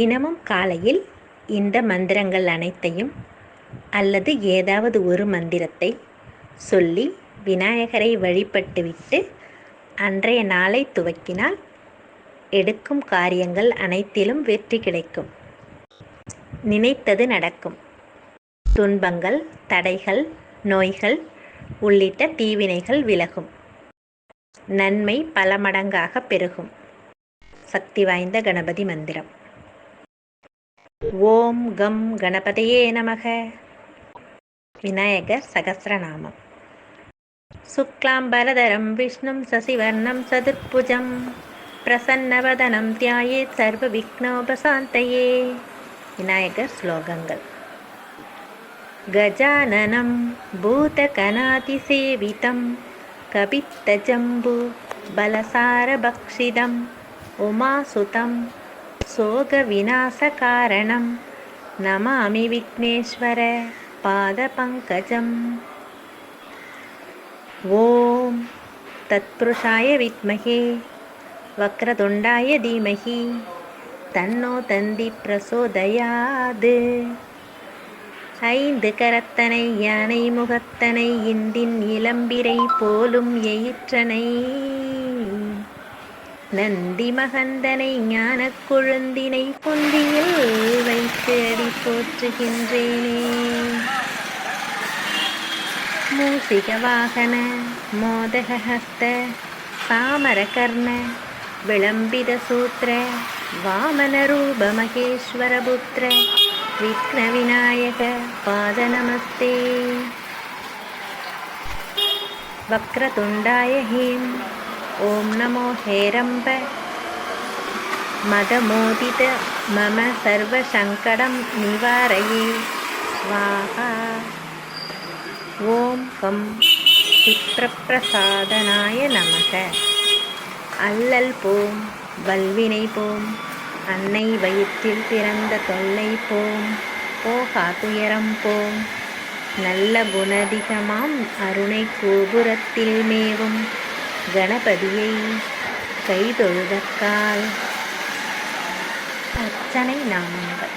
தினமும் காலையில் இந்த மந்திரங்கள் அனைத்தையும் அல்லது ஏதாவது ஒரு மந்திரத்தை சொல்லி விநாயகரை வழிபட்டுவிட்டு அன்றைய நாளை துவக்கினால் எடுக்கும் காரியங்கள் அனைத்திலும் வெற்றி கிடைக்கும். நினைத்தது நடக்கும். துன்பங்கள் தடைகள் நோய்கள் உள்ளிட்ட தீவினைகள் விலகும். நன்மை பல மடங்காக பெருகும். சக்தி வாய்ந்த கணபதி மந்திரம். ஓம் கம் கணபதியே நமக விநாயகர் சகசிரநாமம் சுக்லாம்பரதரம் விஷ்ணும் சசிவர்ணம் சதுர்புஜம் பிரசன்னவதனம் தியாயே சர்வ விக்னோபசாந்தயே விநாயகர் ஸ்லோகங்கள் गजाननं भूतकनातिसेवितं कपित्तजम्बु बलसारभक्षिदम् उमासुतं शोकविनाशकारणं नमामि विघ्नेश्वर पादपङ्कजम् ॐ तत्पुरुषाय विद्महे वक्रतुण्डाय धीमहि தன்னோ தந்தி பிரசோதயாது ஐந்து கரத்தனை யானை முகத்தனை இந்தின் இளம்பிரை போலும் எயிற்றனை நந்தி மகந்தனை ஞானக் கொழுந்தினை பொந்தியில் வைத்து அடி போற்றுகின்றேனே மூசிக வாகன மோதகஹஸ்த சாமரகர்ண விளம்பித சூத்திர வாமனரூப மகேஸ்வரபுத்திர विघ्नविनायक पादनमस्ते वक्रतुण्डाय हीं ஓம் நமோ ஹேரம்ப. மதமோதித மம சர்வசங்கடம் நிவாரயே ஸ்வாகா ஓம் கம் சித்திரப்பிரசாதனாய நமக. அல்லல் போம் வல்வினை போம் அன்னை வயிற்றில் பிறந்த தொல்லை போம் போகா துயரம் போம். நல்ல குணதிகமாம் அருணை கோபுரத்தில் மேவும். கணபதியை கைதொழுதக்கால் அர்ச்சனை நாமங்கள்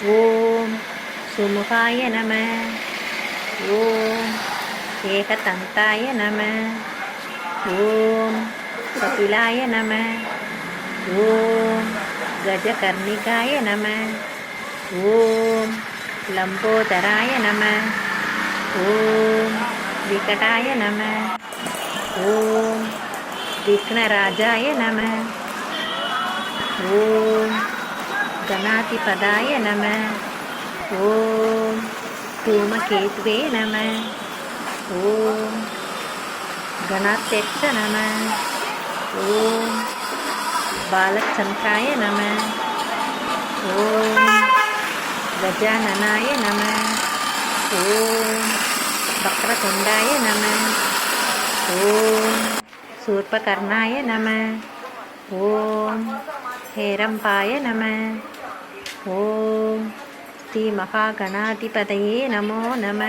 ஓம் சுமுகாய நம. ஓம் ஏகதந்தாய நம. ஓம் கபிலாய நம. ஓம் கஜகர்ணிகாய நம. ஓம் லம்போதராய நம. ஓம் विकटाय नमः। ॐ विघ्नराजाय नमः। ॐ गणाधिपदाय नमः। ॐ धूमकेतवे नमः। ॐ गणाध्यक्ष नमः। ॐ बालचन्द्राय नमः। ॐ गजाननाय नमः। ॐ வக்ரதுண்டாய நம. ஓம் சூர்பகர்ணாய நம. ஓம் ஹேரம்பாய நம. ஓம் ஸ்ரீ மகாகணாதிபதையே நமோ நம.